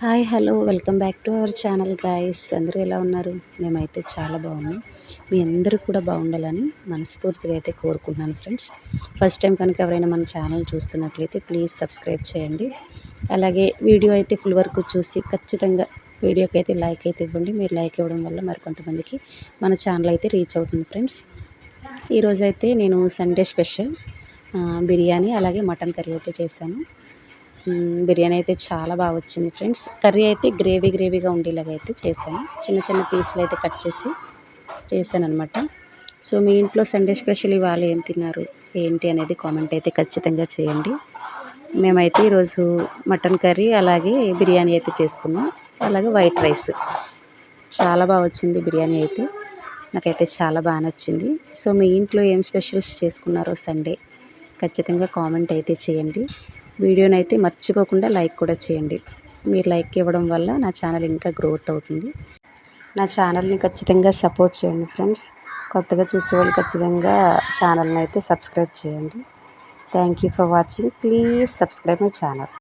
Hi hello welcome back to our channel guys. అందరూ ఎలా ఉన్నారు? మేమైతే చాలా బాగున్నాం. మీ అందరూ కూడా బాగుండాలని మనస్ఫూర్తిగా అయితే కోరుకుంటున్నాను ఫ్రెండ్స్. ఫస్ట్ టైం కనుక ఎవరైనా మన ఛానల్ చూస్తున్నట్లయితే ప్లీజ్ సబ్స్క్రైబ్ చేయండి. అలాగే వీడియో అయితే ఫుల్ వరకు చూసి ఖచ్చితంగా వీడియోకి అయితే లైక్ అయితే ఇవ్వండి. మీరు లైక్ ఇవ్వడం వల్ల మరి కొంతమందికి మన ఛానల్ అయితే రీచ్ అవుతుంది ఫ్రెండ్స్. ఈరోజు అయితే నేను సండే స్పెషల్ బిర్యానీ అలాగే మటన్ కర్రీ అయితే చేశాను. బిర్యానీ అయితే చాలా బాగా వచ్చింది ఫ్రెండ్స్. కర్రీ అయితే గ్రేవీ గ్రేవీగా ఉండేలాగా అయితే చేశాను. చిన్న చిన్న పీసులు అయితే కట్ చేసి చేశాను అనమాట సో మీ ఇంట్లో సండే స్పెషల్ ఇవాళ ఏం తిన్నారు ఏంటి అనేది కామెంట్ అయితే ఖచ్చితంగా చేయండి. మేమైతే ఈరోజు మటన్ కర్రీ అలాగే బిర్యానీ అయితే చేసుకున్నాం. అలాగే వైట్ రైస్. చాలా బాగా వచ్చింది బిర్యానీ అయితే. నాకైతే చాలా బాగా నచ్చింది. సో మీ ఇంట్లో ఏం స్పెషల్స్ చేసుకున్నారో సండే ఖచ్చితంగా కామెంట్ అయితే చేయండి. వీడియోని అయితే మర్చిపోకుండా లైక్ కూడా చేయండి. మీరు లైక్ ఇవ్వడం వల్ల నా ఛానల్ ఇంకా గ్రోత్ అవుతుంది. నా ఛానల్ని ఖచ్చితంగా సపోర్ట్ చేయండి ఫ్రెండ్స్. కొత్తగా చూసేవాళ్ళు ఖచ్చితంగా ఛానల్ని అయితే సబ్స్క్రైబ్ చేయండి. Thank you for watching. Please subscribe my channel.